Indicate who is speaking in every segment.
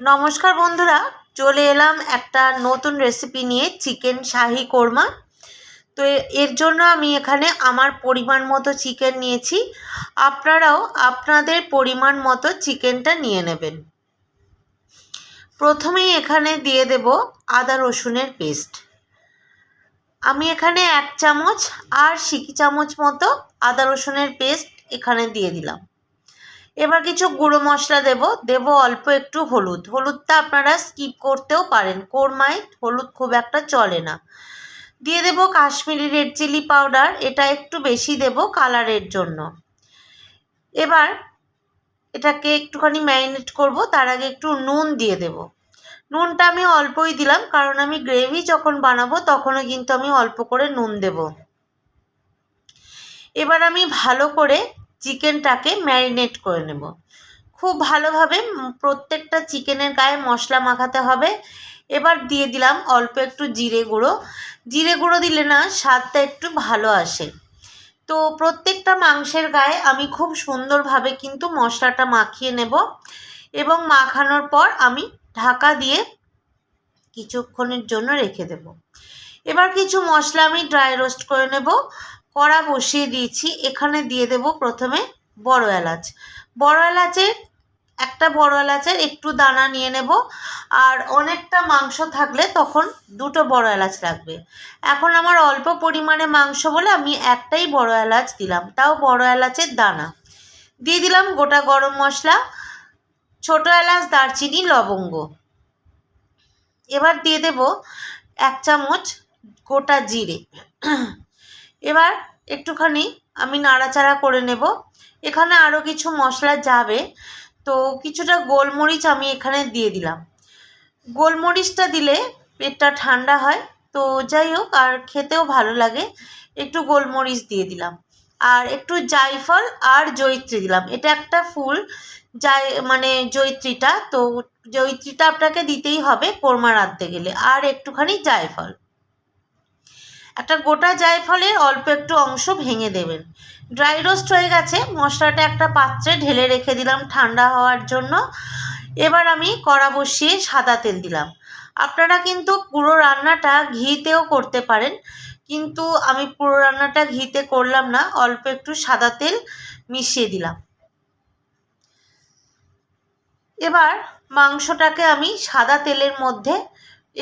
Speaker 1: নমস্কার বন্ধুরা, চলে এলাম একটা নতুন রেসিপি নিয়ে চিকেন শাহি কোরমা। তো এর জন্য আমি এখানে আমার পরিমাণ মতো চিকেন নিয়েছি। আপনারাও আপনাদের পরিমাণ মতো চিকেনটা নিয়ে নেবেন। প্রথমেই এখানে দিয়ে দেব আদা রসুনের পেস্ট আমি এখানে এক চামচ আর সিকি চামচ মতো আদা রসুনের পেস্ট এখানে দিয়ে দিলাম। এবার কিছু গুঁড়ো মশলা দেব। দেব অল্প একটু হলুদ। হলুদটা আপনারা স্কিপ করতেও পারেন। কোরমায় হলুদ খুব একটা চলে না। দিয়ে দেব কাশ্মীরি রেড চিলি পাউডার এটা একটু বেশি দেব কালারের জন্য। এবার এটাকে একটুখানি ম্যারিনেট করব। তার আগে একটু নুন দিয়ে দেব। নুনটা আমি অল্পই দিলাম, কারণ আমি গ্রেভি যখন বানাবো তখনও কিন্তু আমি অল্প করে নুন দেব। এবার আমি ভালো করে চিকেনটাকে ম্যারিনেট করে নেব। খুব ভালোভাবে প্রত্যেকটা চিকেনের গায়ে মশলা মাখাতে হবে। এবার দিয়ে দিলাম অল্প একটু জিরে গুঁড়ো। জিরে গুঁড়ো দিলে না স্বাদটা একটু ভালো আসে। তো প্রত্যেকটা মাংসের গায়ে আমি খুব সুন্দরভাবে কিন্তু মশলাটা মাখিয়ে নেব এবং মাখানোর পর আমি ঢাকা দিয়ে কিছুক্ষণের জন্য রেখে দেব। এবার কিছু মশলা আমি ড্রাই রোস্ট করে নেব। কড়া বসিয়ে দিয়েছি, এখানে দিয়ে দেব প্রথমে বড় এলাচ। বড় এলাচের, একটা বড় এলাচের একটু দানা নিয়ে নেব, আর অনেকটা মাংস থাকলে তখন দুটো বড় এলাচ লাগবে। এখন আমার অল্প পরিমাণে মাংস বলে আমি একটাই বড় এলাচ দিলাম, তাও বড় এলাচের দানা। দিয়ে দিলাম গোটা গরম মশলা, ছোট এলাচ, দারচিনি, লবঙ্গ। এবার দিয়ে দেব এক চামচ গোটা জিরে। এবার একটুখানি আমি নাড়াচাড়া করে নেব। এখানে আরও কিছু মশলা যাবে, তো কিছুটা গোলমরিচ আমি এখানে দিয়ে দিলাম। গোলমরিচটা দিলে পেটটা ঠান্ডা হয়, তো যাই হোক, আর খেতেও ভালো লাগে। একটু গোলমরিচ দিয়ে দিলাম। আর একটু জায়ফল আর জয়িত্রী দিলাম। এটা একটা ফুল যাই মানে জয়িত্রীটা, তো জয়িত্রীটা আপনাকে দিতেই হবে কোরমা রাঁধতে গেলে। আর একটুখানি জায়ফল। একটা গোটা জায়ফলের অল্প একটু অংশ ভেঙে দেবেন। ড্রাই রোস্ট হয়ে গেছে, মশলাটা একটা পাত্রে ঢেলে রেখে দিলাম ঠান্ডা হওয়ার জন্য। এবার আমি কড়া বসিয়ে সাদা তেল দিলাম। আপনারা কিন্তু পুরো রান্নাটা ঘিতেও করতে পারেন, কিন্তু আমি পুরো রান্নাটা ঘিতে করলাম না, অল্প একটু সাদা তেল মিশিয়ে দিলাম। এবার মাংসটাকে আমি সাদা তেলের মধ্যে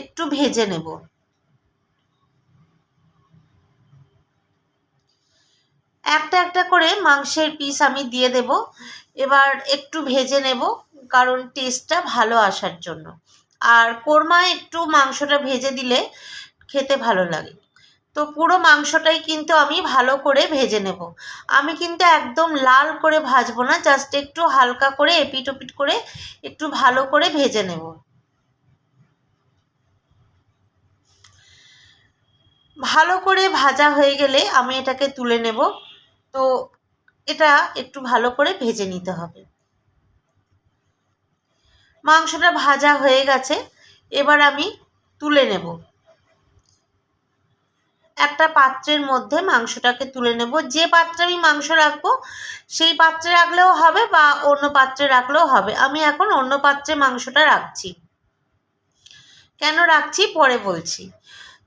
Speaker 1: একটু ভেজে নেব। একটা একটা করে মাংসের পিস আমি দিয়ে দেব। এবার একটু ভেজে নেব, কারণ টেস্টটা ভালো আসার জন্য। আর কোরমায় একটু মাংসটা ভেজে দিলে খেতে ভালো লাগে। তো পুরো মাংসটাই কিন্তু আমি ভালো করে ভেজে নেব। আমি কিন্তু একদম লাল করে ভাজবো না জাস্ট একটু হালকা করে এপিট ওপিট করে একটু ভালো করে ভেজে নেব। ভালো করে ভাজা হয়ে গেলে আমি এটাকে তুলে নেব। তো এটা একটু ভালো করে ভেজে নিতে হবে। মাংসটা ভাজা হয়ে গেছে, এবার আমি তুলে নেব। একটা পাত্রের মধ্যে মাংসটাকে তুলে নেব। যে পাত্রে আমি মাংস রাখব, সেই পাত্রে রাখলেও হবে বা অন্য পাত্রে রাখলেও হবে। আমি এখন অন্য পাত্রে মাংসটা রাখছি। কেন রাখছি? পরে বলছি।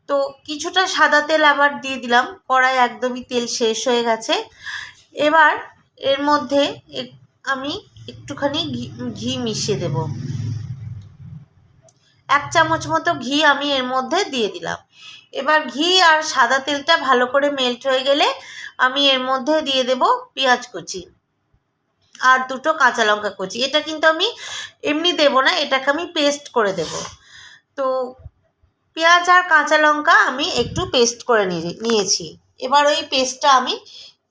Speaker 1: তো কিছুটা সাদা তেল আবার দিয়ে দিলাম। কড়াই একদমই তেল শেষ হয়ে গেছে। এবার এর মধ্যে আমি একটুখানি ঘি ঘি মিশিয়ে দেব। এক চামচ মতো ঘি আমি এর মধ্যে দিয়ে দিলাম। এবার ঘি আর সাদা তেলটা ভালো করে মেল্ট হয়ে গেলে আমি এর মধ্যে দিয়ে দেব পেঁয়াজ কুচি আর দুটো কাঁচা লঙ্কা কুচি। এটা কিন্তু আমি এমনি দেবো না, এটাকে আমি পেস্ট করে দেব। তো পেঁয়াজ আর কাঁচা লঙ্কা আমি একটু পেস্ট করে নিয়ে- নিয়েছি। এবার ওই পেস্টটা আমি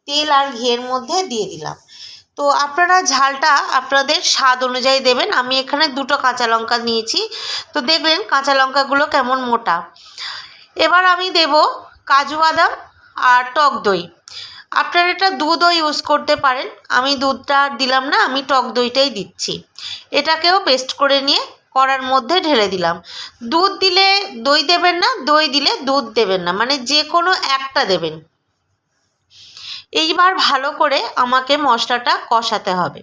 Speaker 1: তেল আর ঘিয়ের মধ্যে দিয়ে দিলাম। তো আপনারা ঝালটা আপনাদের স্বাদ অনুযায়ী দেবেন। আমি এখানে দুটো কাঁচা লঙ্কা নিয়েছি। তো দেখলেন কাঁচা লঙ্কাগুলো কেমন মোটা। এবার আমি দেব কাজু বাদাম আর টক দই। আপনারা এটা দুধও ইউজ করতে পারেন। আমি দুধটা দিলাম না, আমি টক দইটাই দিচ্ছি। এটাকেও পেস্ট করে নিয়ে কড়ার মধ্যে ঢেলে দিলাম। দুধ দিলে দই দেবেন না, দই দিলে দুধ দেবেন না মানে যে কোনো একটা দেবেন। এইবার ভালো করে আমাকে মশলাটা কষাতে হবে।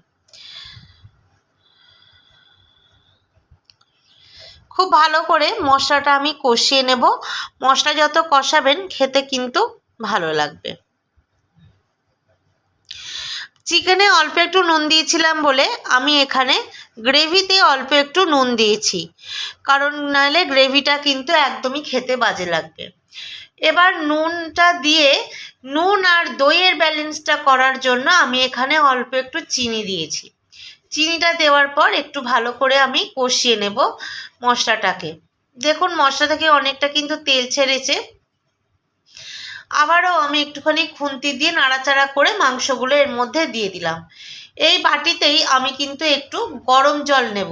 Speaker 1: খুব ভালো করে মশলাটা আমি কষিয়ে নেব। মশলা যত কষাবেন, খেতে কিন্তু ভালো লাগবে। চিকেনে অল্প একটু নুন দিয়েছিলাম বলে আমি এখানে গ্রেভিতে অল্প একটু নুন দিয়েছি। কারণ নাহলে গ্রেভিটা কিন্তু একদমই খেতে বাজে লাগবে। এবার নুনটা দিয়ে নুন আর দইয়ের ব্যালেন্সটা করার জন্য আমি এখানে অল্প একটু চিনি দিয়েছি। চিনিটা দেওয়ার পর একটু ভালো করে আমি কষিয়ে নেব মশলাটাকে। দেখুন, মশলা থেকে অনেকটা কিন্তু তেল ছেড়েছে। আবারও আমি একটুখানি খুন্তি দিয়ে নাড়াচাড়া করে মাংসগুলো এর মধ্যে দিয়ে দিলাম। এই বাটিতেই আমি কিন্তু একটু গরম জল নেব।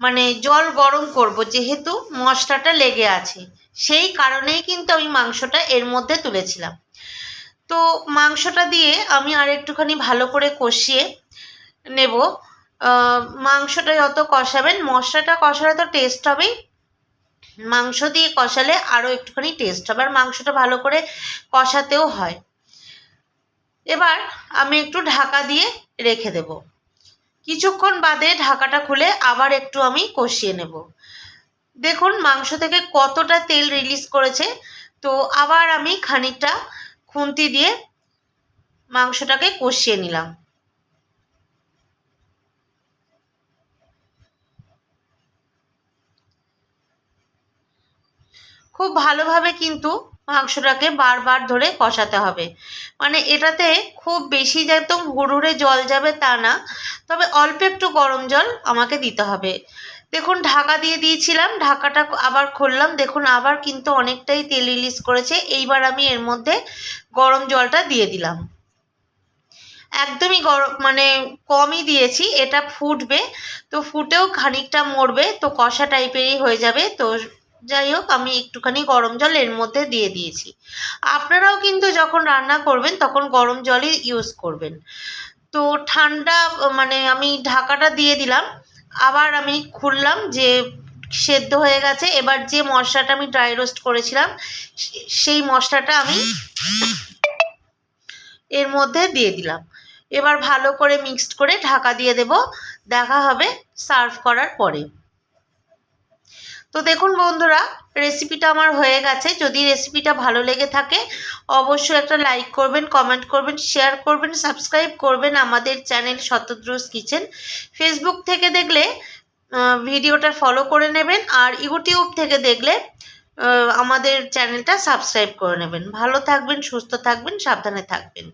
Speaker 1: মানে জল গরম করব, যেহেতু মশলাটা লেগে আছে। সেই কারণেই কিন্তু আমি মাংসটা এর মধ্যে তুলেছিলাম। তো মাংসটা দিয়ে আমি আর একটুখানি ভালো করে কষিয়ে নেব। মাংসটা যত কষাবেন, মশলাটা কষালে তো টেস্ট হবেই। মাংস দিয়ে কষালে আরও একটুখানি টেস্ট হবে। আর মাংসটা ভালো করে কষাতেও হয়। এবার আমি একটু ঢাকা দিয়ে রেখে দেব। কিছুক্ষণ বাদে ঢাকাটা খুলে আবার একটু আমি কষিয়ে নেব। দেখুন, মাংস থেকে কতটা তেল রিলিজ করেছে। তো আবার আমি খানিকটা খুন্তি দিয়ে মাংসটাকে কষিয়ে নিলাম। খুব ভালোভাবে কিন্তু মাংসটাকে বারবার ধরে কষাতে হবে। মানে এটাতে খুব বেশি একদম হুড়ুড়ে জল যাবে তা না, তবে অল্প একটু গরম জল আমাকে দিতে হবে। দেখুন, ঢাকা দিয়ে দিয়েছিলাম, ঢাকাটা আবার খুললাম। দেখুন, আবার কিন্তু অনেকটাই তেল রিলিজ করেছে। এইবার আমি এর মধ্যে গরম জলটা দিয়ে দিলাম। একদমই গরম মানে কমই দিয়েছি, এটা ফুটবে। তো ফুটেও খানিকটা মরবে, তো কষা টাইপেরই হয়ে যাবে। তো যাই হোক, আমি একটুখানি গরম জল এর মধ্যে দিয়ে দিয়েছি। আপনারাও কিন্তু যখন রান্না করবেন, তখন গরম জলই ইউজ করবেন। তো ঠান্ডা মানে আমি ঢাকাটা দিয়ে দিলাম। আবার আমি খুললাম যে সেদ্ধ হয়ে গেছে। এবার যে মশলাটা আমি ড্রাই রোস্ট করেছিলাম, সেই মশলাটা আমি এর মধ্যে দিয়ে দিলাম। এবার ভালো করে মিক্সড করে ঢাকা দিয়ে দেব। দেখা হবে সার্ভ করার পরে। তো দেখুন বন্ধুরা রেসিপিটা আমার হয়ে গেছে। যদি রেসিপিটা ভালো লেগে থাকে, অবশ্যই একটা লাইক করবেন কমেন্ট করবেন শেয়ার করবেন সাবস্ক্রাইব করবেন আমাদের চ্যানেল শতদ্রোস কিচেন ফেসবুক থেকে দেখলে ভিডিওটা ফলো করে নেবেন আর ইউটিউব থেকে দেখলে আমাদের চ্যানেলটা সাবস্ক্রাইব করে নেবেন। ভালো থাকবেন, সুস্থ থাকবেন, সাবধানে থাকবেন।